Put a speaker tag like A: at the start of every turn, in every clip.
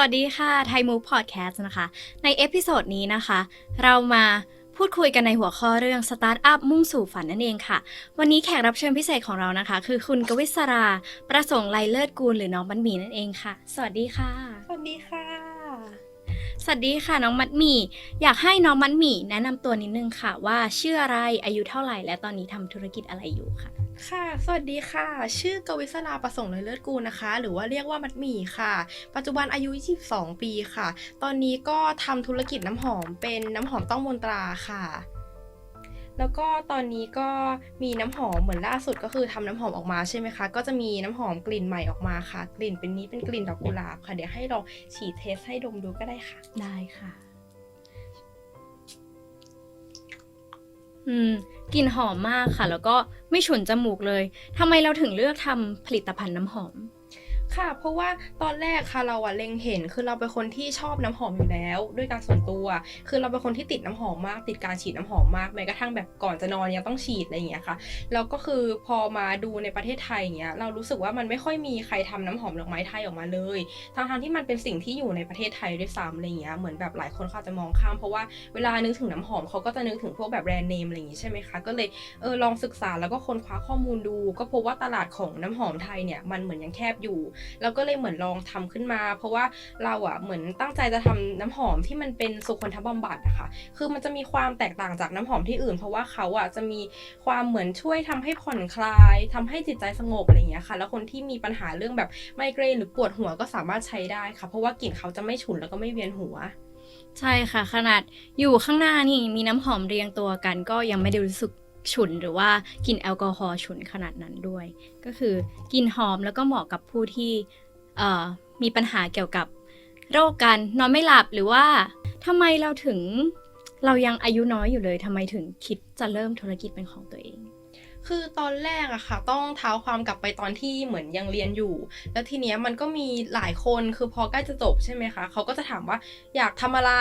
A: วัสดีค่ะไทยมูฟพอดแคสต์นะคะ ในเอพิโซดนี้นะคะ เรามาพูดคุยกันในหัวข้อเรื่องสตาร์ทอัพมุ่งสู่ฝันนั่นเองค่ะ วันนี้แขกรับเชิญพิเศษของเรานะคะ คือคุณกวิศรา ประสงค์ไลเลิศกูลหรือน้องบันหมีนั่นเองค่ะ สวัสดีค่ะ
B: สวัสดีค่ะ
A: สวัสดีค่ะน้องมัดหมี่ อยากให้น้องมัดหมี่แนะนำตัวนิดนึงค่ะ ว่าชื่ออะไรอายุเท่าไหร่ และตอนนี้ทำธุรกิจอะไรอยู่ค่ะ
B: ค่ะ สวัสดีค่ะ ชื่อกวิศราประสงค์เลยเลิศกูนะคะ หรือว่าเรียกว่ามัดหมี่ค่ะ ปัจจุบันอายุ 22 ปีค่ะ ตอนนี้ก็ทำธุรกิจน้ำหอมเป็นน้ำหอมต้องมนตราค่ะ แล้วก็ตอนนี้ก็มีน้ำหอมเหมือนล่าสุดก็คือทำน้ำหอมออกมาใช่ไหมคะ ก็จะมีน้ำหอมกลิ่นใหม่ออกมาค่ะ กลิ่นเป็นนี้เป็นกลิ่นดอกกุหลาบค่ะ เดี๋ยวให้ลองฉีดเทสให้ดมดูก็ได้ค่ะ
A: ได้ค่ะ อืมกลิ่นหอมมากค่ะ แล้วก็ไม่ฉุนจมูกเลยทำไมเราถึงเลือกทำผลิตภัณฑ์น้ำหอม
B: ค่ะ เพราะว่าตอนแรกค่ะเราอะเล็งเห็นคือเราเป็นคนที่ชอบน้ำหอมอยู่แล้ว ด้วยการส่วนตัว คือเราเป็นคนที่ติดน้ำหอมมาก ติดการฉีดน้ำหอมมากแม้กระทั่งแบบก่อนจะนอนยังต้องฉีดอะไรอย่างเงี้ยค่ะแล้วก็คือพอมาดูในประเทศไทยอย่างเงี้ยเรารู้สึกว่ามันไม่ค่อยมีใครทำน้ำหอมดอกไม้ไทยออกมาเลยทั้งทที่มันเป็นสิ่งที่อยู่ในประเทศไทยด้วยซ้ำอะไรเงี้ยเหมือนแบบหลายคนเขาจะมองข้ามเพราะว่าเวลานึกถึงน้ำหอมเขาก็จะนึกถึงพวกแบบแบรนด์เนมอะไรอย่างงี้ใช่ไหมคะก็เลยเออลองศึกษาแล้วก็ค้นคว้าข้อมูลดู ก็พบว่าตลาดของน้ำหอมไทยเนี่ยมันเหมือนยังแคบอยู่แล้วก็เลยเหมือนลองทำขึ้นมา เพราะว่าเราอะเหมือนตั้งใจจะทำน้ำหอมที่มันเป็นสุคนทบำบัดอะคะคือมันจะมีความแตกต่างจากน้ำหอมที่อื่น เพราะว่าเขาอะจะมีความเหมือนช่วยทำให้ผ่อนคลายทำให้จิตใจสงบอะไรอย่างเงี้ยค่ะ แล้วคนที่มีปัญหาเรื่องแบบไมเกรนหรือปวดหัวก็สามารถใช้ได้ค่ะ เพราะว่ากลิ่นเขาจะไม่ฉุนแล้วก็ไม่เวียนหัว
A: ใช่ค่ะ ขนาดอยู่ข้างหน้านี่มีน้ำหอมเรียงตัวกันก็ยังไม่ได้รู้สึก ฉุนหรือว่ากลิ่นแอลกอฮอล์ฉุนขนาดนั้นด้วย ก็คือกลิ่นหอมแล้วก็เหมาะกับผู้ที่มีปัญหาเกี่ยวกับโรคการนอนไม่หลับหรือว่าทำไมเราถึงเรายังอายุน้อยอยู่เลยทำไมถึงคิดจะเริ่มธุรกิจเป็นของตัวเอง
B: คือตอนแรกอะค่ะ ต้องเท้าความกลับไปตอนที่เหมือนยังเรียนอยู่ แล้วทีเนี้ยมันก็มีหลายคนคือพอใกล้จะจบใช่ไหมคะเขาก็จะถามว่าอยากทำอะไร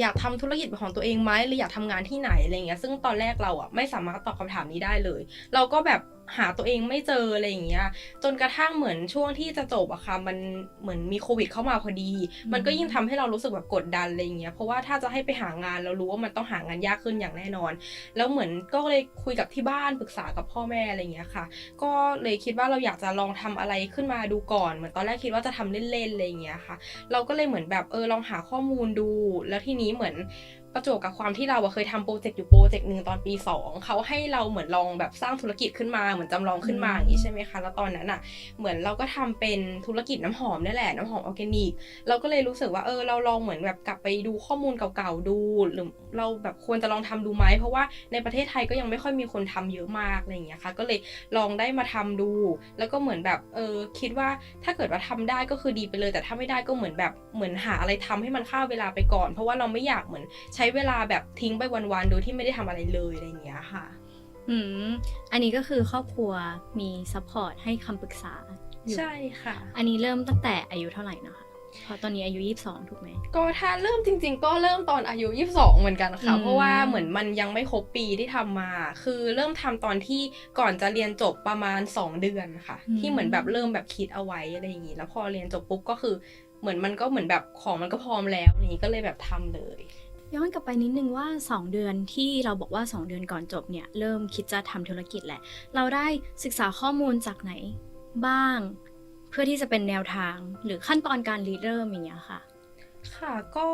B: อยากทำธุรกิจของตัวเองไหมหรืออยากทำงานที่ไหนอะไรเงี้ยซึ่งตอนแรกเราอะไม่สามารถตอบคำถามนี้ได้เลย เราก็แบบ หาตัวเองไม่เจออะไรอย่างเงี้ย จนกระทั่งเหมือนช่วงที่จะจบอะค่ะ มันเหมือนมีโควิดเข้ามาพอดี มันก็ยิ่งทำให้เรารู้สึกแบบกดดันอะไรอย่างเงี้ย เพราะว่าถ้าจะให้ไปหางานเรารู้ว่ามันต้องหางานยากขึ้นอย่างแน่นอน แล้วเหมือนก็เลยคุยกับที่บ้านปรึกษากับพ่อแม่อะไรอย่างเงี้ยค่ะ ก็เลยคิดว่าเราอยากจะลองทำอะไรขึ้นมาดูก่อน เหมือนตอนแรกคิดว่าจะทำเล่นๆอะไรอย่างเงี้ยค่ะ เราก็เลยเหมือนแบบเออลองหาข้อมูลดู แล้วทีนี้เหมือน ประจวบกับความที่เราเคยทำโปรเจกต์อยู่โปรเจกต์หนึ่งตอนปี 2เขาให้เราเหมือนลองแบบสร้างธุรกิจขึ้นมาเหมือนจำลองขึ้นมาอย่างนี้ใช่ไหมคะแล้วตอนนั้นอะเหมือนเราก็ทำเป็นธุรกิจน้ำหอมนี่แหละน้ำหอมออร์แกนิกเราก็เลยรู้สึกว่าเออเราลองเหมือนแบบกลับไปดูข้อมูลเก่าๆดูหรือเราแบบควรจะลองทำดูไหมเพราะว่าในประเทศไทยก็ยังไม่ค่อยมีคนทำเยอะมากอะไรอย่างเงี้ยค่ะ ก็เลยลองได้มาทำดู แล้วก็เหมือนแบบเออคิดว่าถ้าเกิดว่าทำได้ก็คือดีไปเลย แต่ถ้าไม่ได้ก็เหมือนแบบเหมือนหาอะไรทำให้มันฆ่าเวลาไปก่อน เพราะว่าเราไม่อยากเหมือนใช้เวลาแบบทิ้งไปวันๆโดยที่ไม่ได้ทำอะไรเลยอะไรอย่างเงี้ยค่ะ
A: อืมอันนี้ก็คือครอบครัวมีซัพพอร์ตให้คำปรึกษาอยู่
B: ใช่ค่ะ
A: อันนี้เริ่มตั้งแต่อายุเท่าไหร่นะคะเพราะตอนนี้อายุ 22 ถูกไหม
B: ก็ถ้าเริ่มจริง ๆ ก็เริ่มตอนอายุ 22 เหมือนกันค่ะ
A: อืม
B: เพราะว่าเหมือนมันยังไม่ครบปีที่ทำมา คือเริ่มทำตอนที่ก่อนจะเรียนจบประมาณ 2 เดือนค่ะ ที่เหมือนแบบเริ่มแบบคิดเอาไว้อะไรอย่างงี้ แล้วพอเรียนจบปุ๊บก็คือเหมือนมันก็เหมือนแบบของมันก็พร้อมแล้วอะไรอย่างงี้ก็เลยแบบทำเลย
A: ย้อนกลับไปนิดนึงว่า 2 เดือนที่เราบอกว่า 2 เดือนก่อนจบเนี่ยเริ่มคิดจะทำธุรกิจแหละ เราได้ศึกษาข้อมูลจากไหนบ้าง เพื่อที่จะเป็นแนวทางหรือขั้นตอนการรีเริ่มอย่างเงี้ยค่ะ
B: ค่ะก็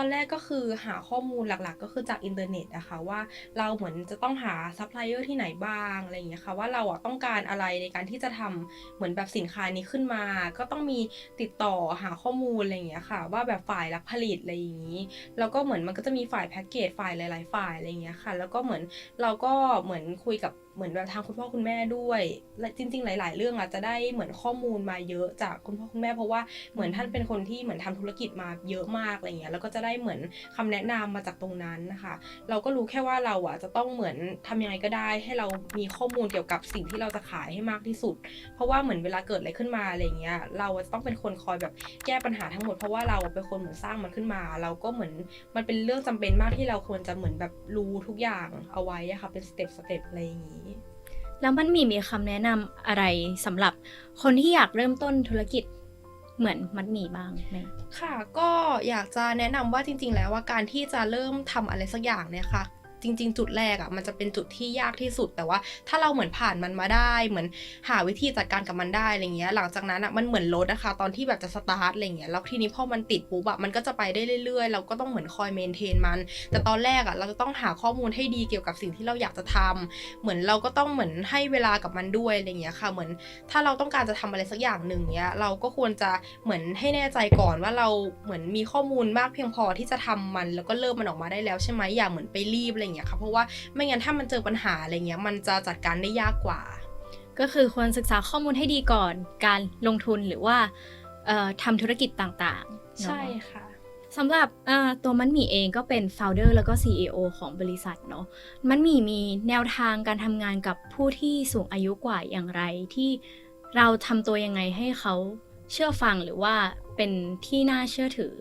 B: ตอนแรกก็คือหาข้อมูลหลักๆ ก็คือจากอินเทอร์เน็ตนะคะว่าเราเหมือนจะต้องหาซัพพลายเออร์ที่ไหนบ้างอะไรอย่างเงี้ยค่ะว่าเราอะต้องการอะไรในการที่จะทำเหมือนแบบสินค้านี้ขึ้นมา ก็ต้องมีติดต่อหาข้อมูลอะไรอย่างเงี้ยค่ะ ว่าแบบฝ่ายรับผลิตอะไรอย่างงี้แล้วก็เหมือนมันก็จะมีฝ่ายแพ็กเกจฝ่ายหลาย ๆ ฝ่ายอะไรอย่างเงี้ยค่ะ แล้วก็เหมือนเราก็เหมือนคุยกับเหมือนแบบทางคุณพ่อคุณแม่ด้วยและจริง ๆ หลาย ๆ เรื่องอาจจะได้เหมือนข้อมูลมาเยอะจากคุณพ่อคุณแม่เพราะว่าเหมือนท่านเป็นคนที่เหมือนทำธุรกิจมาเยอะมากอะไรเงี้ยแล้วก็จะได้ได้เหมือนคำแนะนำมาจากตรงนั้นนะคะเราก็รู้แค่ว่าเราอะจะต้องเหมือนทำยังไงก็ได้ ให้เรามีข้อมูลเกี่ยวกับสิ่งที่เราจะขายให้มากที่สุด เพราะว่าเหมือนเวลาเกิดอะไรขึ้นมาอะไรเงี้ยเราจะต้องเป็นคนคอยแบบแก้ปัญหาทั้งหมดเพราะว่าเราเป็นคนเหมือนสร้างมันขึ้นมา เราก็เหมือนมันเป็นเรื่องจำเป็นมากที่เราควรจะเหมือนแบบรู้ทุกอย่างเอาไว้อะค่ะเป็นสเต็ปสเต็ปอะไรอย่างงี้
A: แล้วมันมีมีคำแนะนำอะไรสำหรับคนที่อยากเริ่มต้นธุรกิจ เหมือนมัดหมี่บ้างไหม
B: ค่ะ ก็อยากจะแนะนำว่าจริง ๆ แล้วว่าการที่จะเริ่มทำอะไรสักอย่างเนี่ยค่ะ จริง ๆ จุดแรกอะ่ะมันจะเป็นจุดที่ยากที่สุด แต่ว่าถ้าเราเหมือนผ่านมันมาได้ เหมือนหาวิธีจัดการกับมันได้อะไรเงี้ย หลังจากนั้นอะ่ะมันเหมือนรถนะคะ ตอนที่แบบจะสตาร์ทอะไรเงี้ยแล้วทีนี้พอมันติดปุ๊บอะมันก็จะไปได้เรื่อยๆ เราก็ต้องเหมือนคอยเมนเทนมัน แต่ตอนแรกอะ่ะเราจะต้องหาข้อมูลให้ดีเกี่ยวกับสิ่งที่เราอยากจะทำเหมือนเราก็ต้องเหมือนให้เวลากับมันด้วยอะไรเงี้ยค่ะ เหมือนถ้าเราต้องการจะทำอะไรสักอย่างหนึ่งเนี้ยเราก็ควรจะเหมือนให้แน่ใจก่อนว่าเราเหมือนมีข้อมูลมากเพียงพอที่จะทำมัน แล้วก็เริ่มมันออกมาได้แล้วใช่ไหมอย่าเหมือนไปรีบอะไรเงี้ยค่ะเพราะว่าไม่งั้นถ้ามันเจอปัญหาอะไรเงี้ยมันจะจัดการได้ยากกว่า
A: ก็คือควรศึกษาข้อมูลให้ดีก่อนการลงทุนหรือว่าเอ่อทำธุรกิจต่างๆเนอะ
B: ใช่ค่ะ
A: สำหรับเอ่อตัวมันหมี่เองก็เป็น founder แล้วก็ CEO ของบริษัทเนาะมันหมี่มีแนวทางการทำงานกับผู้ที่สูงอายุกว่าอย่างไร ที่เราทำตัวยังไงให้เขาเชื่อฟังหรือว่าเป็นที่น่าเชื่อถือ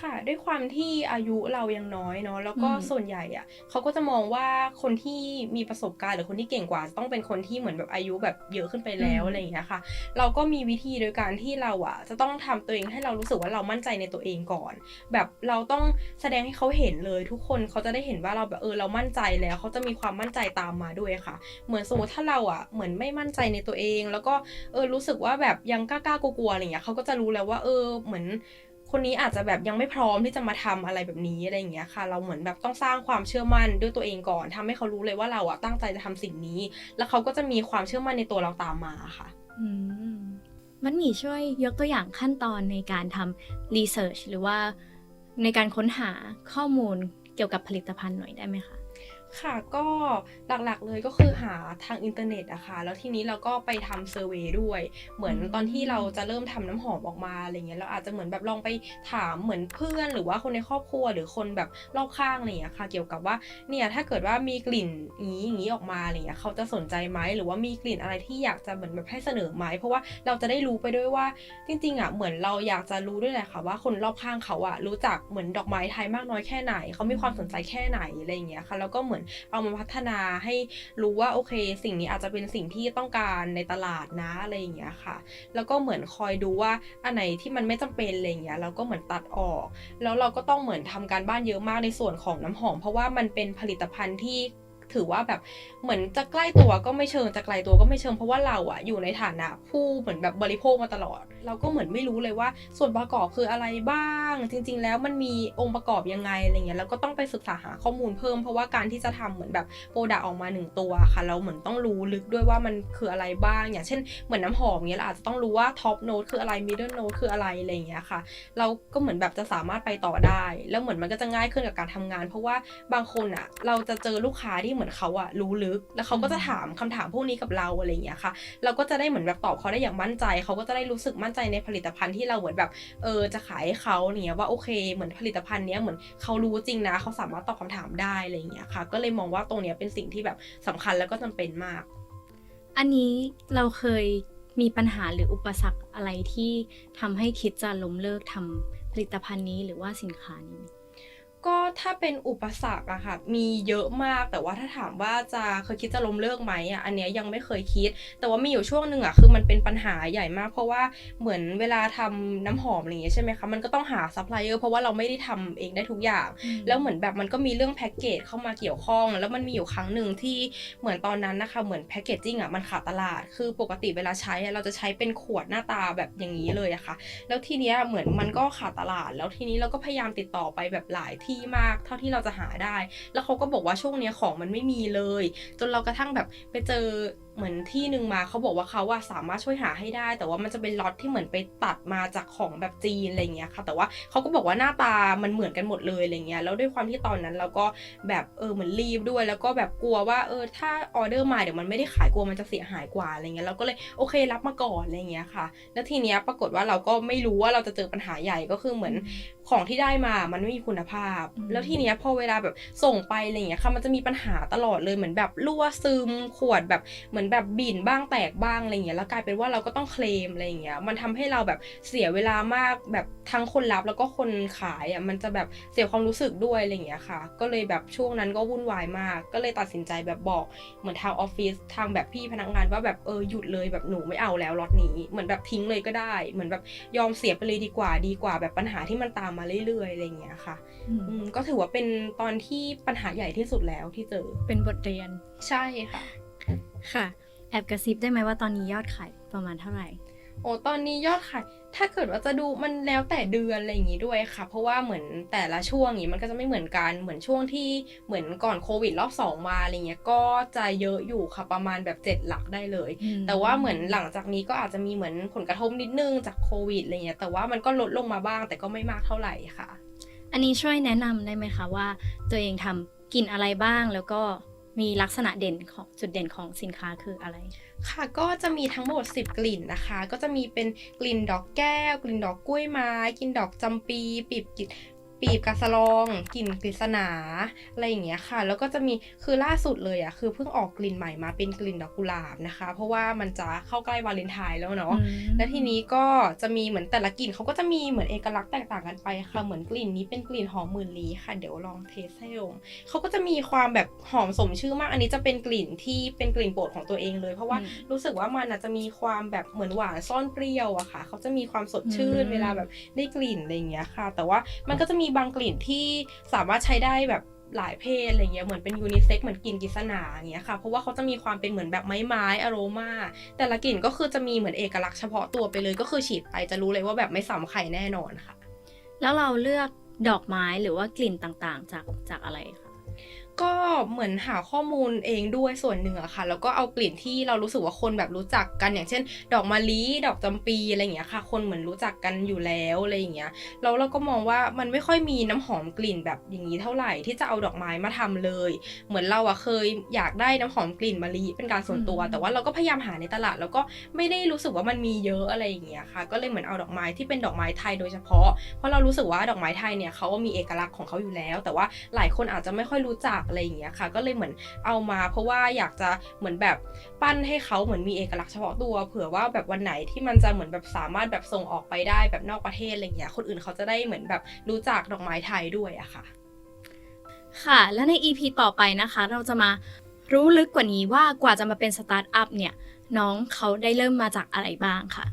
B: ค่ะ ด้วยความที่อายุเรายังน้อยเนาะแล้วก็
A: อืม
B: ส่วนใหญ่อะเขาก็จะมองว่าคนที่มีประสบการณ์หรือคนที่เก่งกว่าต้องเป็นคนที่เหมือนแบบอายุแบบเยอะขึ้นไปแล้วอะไรอย่างเงี้ยค่ะ เราก็มีวิธีโดยการที่เราอะจะต้องทำตัวเองให้เรารู้สึกว่าเรามั่นใจในตัวเองก่อน แบบเราต้องแสดงให้เขาเห็นเลยทุกคนเขาจะได้เห็นว่าเราแบบเออเรามั่นใจแล้วเขาจะมีความมั่นใจตามมาด้วยค่ะ เหมือนสมมติถ้าเราอะเหมือนไม่มั่นใจในตัวเอง แล้วก็เออรู้สึกว่าแบบยังกล้าๆกลัวๆอะไรเงี้ยเขาก็จะรู้แล้วว่าเออเหมือน คนนี้อาจจะแบบยังไม่พร้อมที่จะมาทำอะไรแบบนี้อะไรอย่างเงี้ยค่ะ เราเหมือนแบบต้องสร้างความเชื่อมั่นด้วยตัวเองก่อนทำให้เขารู้เลยว่าเราอะตั้งใจจะทำสิ่งนี้ แล้วเขาก็จะมีความเชื่อมั่นในตัวเราตามมาค่ะ
A: อืมมันมีช่วยยกตัวอย่างขั้นตอนในการทำรีเสิร์ชหรือว่าในการค้นหาข้อมูลเกี่ยวกับผลิตภัณฑ์หน่อยได้ไหมคะ
B: ค่ะก็หลักๆเลยก็คือหาทางอินเทอร์เน็ตอะค่ะ แล้วทีนี้เราก็ไปทำเซอร์เวยด้วย เหมือน
A: อืม
B: ตอนที่เราจะเริ่มทำน้ำหอมออกมาอะไรเงี้ยเราอาจจะเหมือนแบบลองไปถามเหมือนเพื่อนหรือว่าคนในครอบครัวหรือคนแบบรอบข้างอะไรเงี้ยค่ะ เกี่ยวกับว่าเนี่ยถ้าเกิดว่ามีกลิ่นอย่างนี้อย่างนี้ออกมาอะไรเงี้ยเขาจะสนใจไหมหรือว่ามีกลิ่นอะไรที่อยากจะเหมือนแบบให้เสนอไหมเพราะว่าเราจะได้รู้ไปด้วยว่าจริงๆอะเหมือนเราอยากจะรู้ด้วยแหละค่ะว่าคนรอบข้างเขาอะรู้จักเหมือนดอกไม้ไทยมากน้อยแค่ไหนเขามีความสนใจแค่ไหนอะไรอย่างเงี้ยค่ะแล้วก็เหมือนเอามาพัฒนาให้รู้ว่าโอเค สิ่งนี้อาจจะเป็นสิ่งที่ต้องการในตลาดนะอะไรอย่างเงี้ยค่ะ แล้วก็เหมือนคอยดูว่าอันไหนที่มันไม่จำเป็นอะไรอย่างเงี้ยเราก็เหมือนตัดออก แล้วเราก็ต้องเหมือนทำการบ้านเยอะมากในส่วนของน้ำหอม เพราะว่ามันเป็นผลิตภัณฑ์ที่ ถือว่าแบบเหมือนจะใกล้ตัวก็ไม่เชิงจะไกลตัวก็ไม่เชิงเพราะว่าเราอะอยู่ในฐานะผู้เหมือนแบบบริโภคมาตลอด เราก็เหมือนไม่รู้เลยว่า ส่วนประกอบคืออะไรบ้าง จริง ๆ แล้วมันมีองค์ประกอบยังไงอะไรเงี้ยแล้วก็ต้องไปศึกษาหาข้อมูลเพิ่มเพราะว่าการที่จะทำเหมือนแบบโปรดักออกมาหนึ่งตัวค่ะ เราเหมือนต้องรู้ลึกด้วยว่ามันคืออะไรบ้าง อย่างเช่นเหมือนน้ำหอมเงี้ยเราอาจจะต้องรู้ว่าท็อปโน้ตคืออะไรมิดเดิลโน้ตคืออะไรอะไรเงี้ยค่ะ เราก็เหมือนแบบจะสามารถไปต่อได้ แล้วเหมือนมันก็จะง่ายขึ้นกับการทำงาน เพราะว่าบางคนอะเราจะเจอลูกค้าที่เหมือนเขาอะรู้ลึก แล้วเขาก็จะถามคำถามพวกนี้กับเราอะไรอย่างเงี้ยค่ะ เราก็จะได้เหมือนแบบตอบเขาได้อย่างมั่นใจ เขาก็จะได้รู้สึกมั่นใจในผลิตภัณฑ์ที่เราเหมือนแบบ เออ จะขายให้เขาเนี่ยว่าโอเค เหมือนผลิตภัณฑ์เนี้ยเหมือนเขารู้จริงนะ เขาสามารถตอบคำถามได้อะไรอย่างเงี้ยค่ะ ก็เลยมองว่าตรงเนี้ยเป็นสิ่งที่แบบสำคัญแล้วก็จำเป็นมาก
A: อันนี้เราเคยมีปัญหาหรืออุปสรรคอะไรที่ทำให้คิดจะล้มเลิกทำผลิตภัณฑ์นี้หรือว่าสินค้านี้ไหม
B: ก็ถ้าเป็นอุปสรรคอะค่ะมีเยอะมากแต่ว่าถ้าถามว่าจะเคยคิดจะล้มเลิกไหมอะอันเนี้ยยังไม่เคยคิด แต่ว่ามีอยู่ช่วงหนึ่งอะคือมันเป็นปัญหาใหญ่มาก เพราะว่าเหมือนเวลาทำน้ำหอมอะไรอย่างเงี้ยใช่ไหมคะมันก็ต้องหาซัพพลายเออร์เพราะว่าเราไม่ได้ทำเองได้ทุกอย่าง แล้วเหมือนแบบมันก็มีเรื่องแพ็กเกจเข้ามาเกี่ยวข้อง แล้วมันมีอยู่ครั้งหนึ่งที่เหมือนตอนนั้นนะคะเหมือนแพ็กเกจจิ้งอะมันขาดตลาด คือปกติเวลาใช้อะเราจะใช้เป็นขวดหน้าตาแบบอย่างนี้เลยอะค่ะ แล้วทีเนี้ยเหมือนมันก็ขาดตลาด แล้วทีนี้เราก็พยายามติดต่อไปแบบหลายที่มากเท่าที่เราจะหาได้ แล้วเขาก็บอกว่าช่วงเนี้ยของมันไม่มีเลย จนเรากระทั่งแบบไปเจอ เหมือนที่หนึ่งมาเขาบอกว่าเขาว่าสามารถช่วยหาให้ได้ แต่ว่ามันจะเป็นล็อตที่เหมือนไปตัดมาจากของแบบจีนอะไรเงี้ยค่ะ แต่ว่าเขาก็บอกว่าหน้าตามันเหมือนกันหมดเลยอะไรเงี้ยแล้วด้วยความที่ตอนนั้นเราก็แบบเออเหมือนรีบด้วย แล้วก็แบบกลัวว่าเออถ้าออเดอร์มาเดี๋ยวมันไม่ได้ขายกลัวมันจะเสียหายกว่าอะไรเงี้ยเราก็เลยโอเครับมาก่อนอะไรเงี้ยค่ะ แล้วทีเนี้ยปรากฏว่าเราก็ไม่รู้ว่าเราจะเจอปัญหาใหญ่ก็คือเหมือนของที่ได้มามันไม่มีคุณภาพ แล้วทีเนี้ยพอเวลาแบบส่งไปอะไรเงี้ยค่ะมันจะมีปัญหาตลอดเลยเหมือนแบบรั่วซึมขวดแบบเหมือนอนแบบบินบ้างแตกบ้างอะไรเงี้ยแล้วกลายเป็นว่าเราก็ต้องเคลมอะไรเงี้ยมันทำให้เราแบบเสียเวลามากแบบทั้งคนรับแล้วก็คนขายอะมันจะแบบเสียความรู้สึกด้วยอะไรเงี้ยค่ะ ก็เลยแบบช่วงนั้นก็วุ่นวายมาก ก็เลยตัดสินใจแบบบอกเหมือนทางออฟฟิศทางแบบพี่พนักงานว่าแบบเออหยุดเลยแบบหนูไม่เอาแล้วล็อตนี้เหมือนแบบทิ้งเลยก็ได้ เหมือนแบบยอมเสียไปเลยดีกว่าดีกว่า แบบปัญหาที่มันตามมาเรื่อยๆอะไรเงี้ยค่ะ
A: อืม
B: อืมก็ถือว่าเป็นตอนที่ปัญหาใหญ่ที่สุดแล้วที่เจอ
A: เป็นบทเรียน
B: ใช่ค่ะ
A: ค่ะแอบกระซิบได้ไหมว่าตอนนี้ยอดขายประมาณเท่าไหร่
B: โอ้ตอนนี้ยอดขายถ้าเกิดว่าจะดูมันแล้วแต่เดือนอะไรอย่างงี้ด้วยค่ะ เพราะว่าเหมือนแต่ละช่วงนี้มันก็จะไม่เหมือนกันเหมือนช่วงที่เหมือนก่อนโควิดรอบสองมาอะไรเงี้ยก็จะเยอะอยู่ค่ะประมาณแบบเจ็ดหลักได้เลย
A: อืม
B: แต่ว่าเหมือนหลังจากนี้ก็อาจจะมีเหมือนผลกระทบนิดนึงจากโควิดอะไรเงี้ยแต่ว่ามันก็ลดลงมาบ้างแต่ก็ไม่มากเท่าไหร่ค่ะ
A: อันนี้ช่วยแนะนำได้ไหมคะว่า ตัวเองทำกลิ่นอะไรบ้างแล้วก็ มีลักษณะเด่นของจุดเด่นของสินค้าคืออะไร
B: ค่ะก็จะมีทั้งหมด 10 กลิ่นนะคะ ก็จะมีเป็นกลิ่นดอกแก้ว กลิ่นดอกกล้วยไม้ กลิ่นดอกจำปี ปีบกิ ปีบกาสะลอง กลิ่นกฤษณาอะไรอย่างเงี้ยค่ะ แล้วก็จะมีคือล่าสุดเลยอะคือเพิ่งออกกลิ่นใหม่มาเป็นกลิ่นดอกกุหลาบนะคะ เพราะว่ามันจะเข้าใกล้วาเลนไทน์แล้วเนาะและทีนี้ก็จะมีเหมือนแต่ละกลิ่นเขาก็จะมีเหมือนเอกลักษณ์แตกต่างกันไปค่ะ เหมือนกลิ่นนี้เป็นกลิ่นหอมหมื่นลี้ค่ะ เดี๋ยวลองเทสให้ดมเขาก็จะมีความแบบหอมสมชื่อมาก อันนี้จะเป็นกลิ่นที่เป็นกลิ่นโปรดของตัวเองเลย เพราะว่า
A: อืม
B: รู้สึกว่ามันอาจจะมีความแบบเหมือนหวานซ่อนเปรี้ยวอะค่ะเขาจะมีความสดชื่น
A: อืม
B: เวลาแบบได้กลิ่นอะไรอย่างเงี้ยค่ะ แต่ว่ามันก็จะมีบางกลิ่นที่สามารถใช้ได้แบบหลายเพศอะไรเงี้ยเหมือนเป็นยูนิเซ็กเหมือนกลิ่นกิษณาอย่างเงี้ยค่ะเพราะว่าเขาจะมีความเป็นเหมือนแบบไม้ไม้อโรมาแต่ละกลิ่นก็คือจะมีเหมือนเอกลักษณ์เฉพาะตัวไปเลยก็คือฉีดไปจะรู้เลยว่าแบบไม่ซ้ำใครแน่นอนค่ะ
A: แล้วเราเลือกดอกไม้หรือว่ากลิ่นต่างๆ จากจากอะไรคะ
B: ก็เหมือนหาข้อมูลเองด้วยส่วนหนึ่งอะค่ะ แล้วก็เอากลิ่นที่เรารู้สึกว่าคนแบบรู้จักกันอย่างเช่น ดอกมะลิดอกจำปีอะไรอย่างเงี้ยค่ะ คนเหมือนรู้จักกันอยู่แล้วอะไรอย่างเงี้ยแล้วเราก็มองว่ามันไม่ค่อยมีน้ำหอมกลิ่นแบบอย่างนี้เท่าไหร่ที่จะเอาดอกไม้มาทำเลย เหมือนเราอะเคยอยากได้น้ำหอมกลิ่นมะลิเป็นการส่วนตัว
A: อืม
B: แต่ว่าเราก็พยายามหาในตลาด แล้วก็ไม่ได้รู้สึกว่ามันมีเยอะอะไรอย่างเงี้ยค่ะ ก็เลยเหมือนเอาดอกไม้ที่เป็นดอกไม้ไทยโดยเฉพาะเพราะเรารู้สึกว่าดอกไม้ไทยเนี่ยเขามีเอกลักษณ์ของเขาอยู่แล้ว แต่ว่าหลายคนอาจจะไม่ค่อยรู้จักอะไรอย่างเงี้ยค่ะ ก็เลยเหมือนเอามา เพราะว่าอยากจะเหมือนแบบปั้นให้เขาเหมือนมีเอกลักษณ์เฉพาะตัว เผื่อว่าแบบวันไหนที่มันจะเหมือนแบบสามารถแบบส่งออกไปได้แบบนอกประเทศอะไรอย่างเงี้ยคนอื่นเขาจะได้เหมือนแบบรู้จักดอกไม้ไทยด้วยอะค่ะ
A: ค่ะ และใน EP ต่อไปนะคะ เราจะมารู้ลึกกว่านี้ว่ากว่าจะมาเป็นสตาร์ทอัพเนี่ยน้องเขาได้เริ่มมาจากอะไรบ้างค่ะ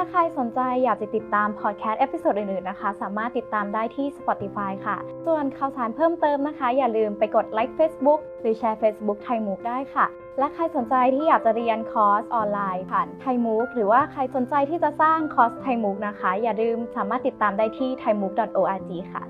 C: ถ้าใครสนใจอยากจะติดตามพอดแคสต์เอพิโซดอื่นๆนะคะ สามารถติดตามได้ที่ Spotify ค่ะ ส่วนข่าวสารเพิ่มเติมนะคะ อย่าลืมไปกดไลค์ Facebook หรือแชร์ Facebook ไทยมูกได้ค่ะ และใครสนใจที่อยากจะเรียนคอร์สออนไลน์ผ่านไทยมูกหรือว่าใครสนใจที่จะสร้างคอร์สไทยมูกนะคะ อย่าลืมสามารถติดตามได้ที่ thaimook.org ค่ะ